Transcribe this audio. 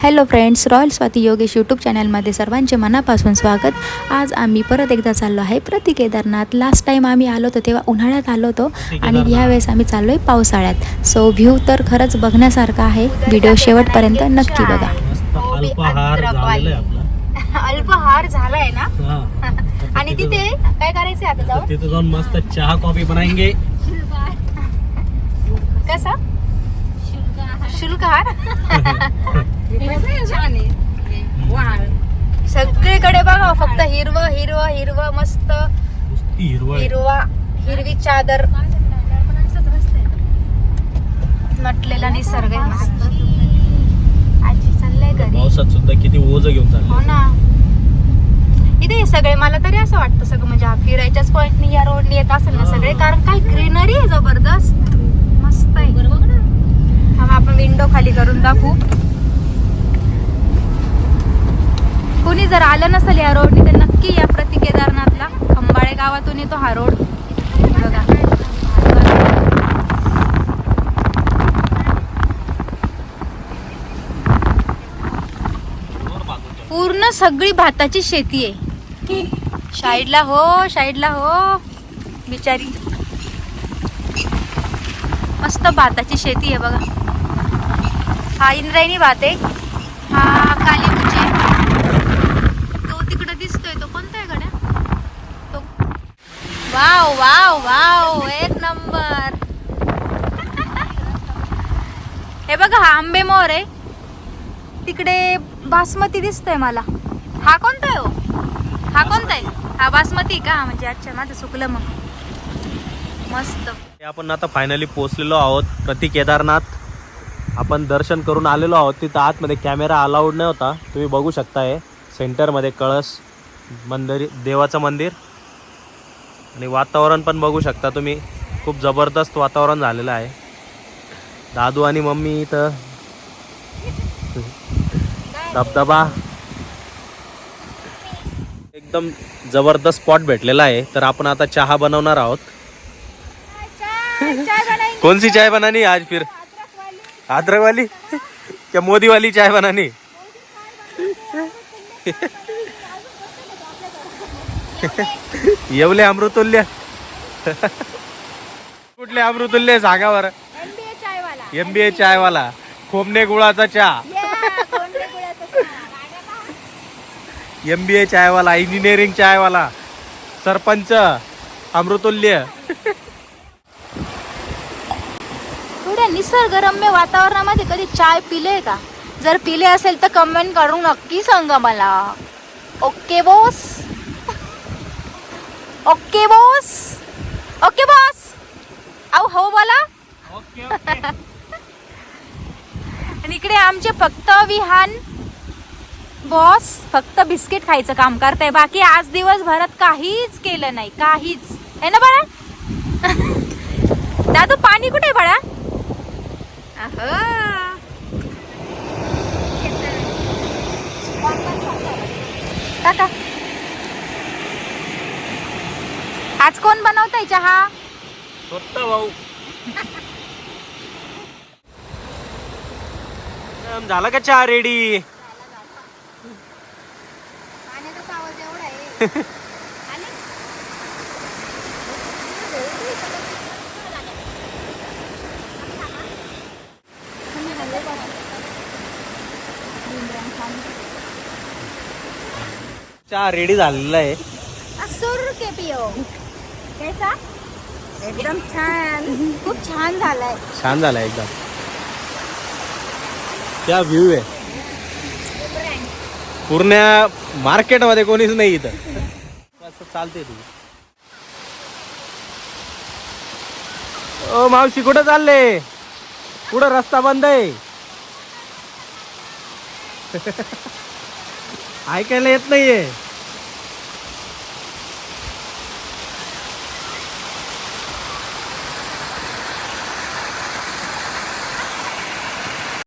Hello friends Royal Swati Yogesh YouTube चॅनलमध्ये सर्वांचे मनापासून स्वागत. आज आम्ही परत एकदा चाललो आहे प्रति केदारनाथ. लास्ट टाईम आम्ही आलो होतो तेव्हा उन्हाळ्यात आलो होतो आणि ह्यावेळेस आम्ही चाललो आहे पावसाळ्यात. सो व्ह्यू तर खरंच बघण्यासारखा आहे. व्हिडिओ शेवटपर्यंत नक्की बघा. हो, अल्पहार झालाय. ना? हा. आणि तिथे काय करायचंय आता जाऊन? तिथे जाऊन मस्त चहा कॉफी बनाएंगे कसा? शुल्कहार? सगळीकडे बघा फक्त हिरवं हिरवं हिरवं मस्त. हिरवा हिरवी चादर. नटलेला निसर्ग आहे मस्त. आजी चाललंय घरी. पावसात सुद्धा किती ओझ घेऊन हो ना. इथे सगळे मला तरी असं वाटतं सगळं म्हणजे हा फिरायच्याच पॉइंटनी या रोडनी येत असेल ना सगळे कारण काय ग्रीनरी आहे जबरदस्त मस्त आहे थांबा आपण विंडो खाली करून दाखवू कोणी जर आलं नसेल या रोडने तर नक्की या प्रति केदारनाथला. खंबाळे गावातून येतो हा रोड. बघा. पूर्ण सगळी भाताची शेती आहे. साईडला हो साईडला हो. बिचारी. मस्त भाताची शेती आहे बघा. हा इंद्रायणी भात आहे. हा काली मुची तो तिकडे दिसतोय तो कोणता आहे गड्या तो वाव वाव वाव एक नंबर. हे बघा हा आंबे मोर आहे. तिकडे बासमती दिसतोय मला. हा कोणता आहे हो? हा कोणता आहे? हा बासमती का? म्हणजे अच्छा माझं चुकलं मग. मस्त. आपण आता फायनली पोहोचलेलो आहोत प्रति केदारनाथ. आपण दर्शन करून आलेलो आहोत. तिथं आतमध्ये कॅमेरा अलाउड नव्हता. तुम्ही बघू शकताय सेंटरमध्ये कळस मंदिर देवाचं मंदिर. आणि वातावरण पण बघू शकता तुम्ही. खूप जबरदस्त वातावरण झालेलं आहे. दादू आणि मम्मी इथं. धबधबा. एकदम जबरदस्त स्पॉट भेटलेला आहे. तर आपण आता चहा बनवणार आहोत. कोणसी चाय बनानी? आज फिर. अद्रकवाली क्या मोदीवाली चाय बनानी? येवले अमृतुल्य. कुठले अमृतुल्य सांगा बरं एम बी ए चाय वाला खोमने गुळाचा चहा. एम बी ए चायवाला इंजिनिअरिंग चायवाला. सरपंच अमृतुल्य. निसर्गरम्य वातावरणामध्ये कधी चाय पिले का? जर पिले असेल तर कमेंट करून नक्की सांगा मला. Okay boss okay boss. Okay boss. अहो हो बोला. आणि इकडे आमचे फक्त विहान बॉस फक्त बिस्किट खायचं काम करताय. बाकी आज दिवसभरात काहीच केलं नाही काहीच. आहे ना बाळा? दादू पाणी कुठे आहे बाळा? अहं. आज कोण बनवताय चहा? स्वतः भाऊ. झाला का चहा रेडी चहा रेडी झालेला आहे. कैसा? एकदम छान. खूप छान झालाय. छान झाला एकदम. त्या व्ह्यू आहे? पूर्ण मार्केटमध्ये कोणीच नाही इथं. असं चालते तू. ओ मावशी कुठं चालले? कुठं रस्ता बंद आहे? ऐकायला येत नाहीये.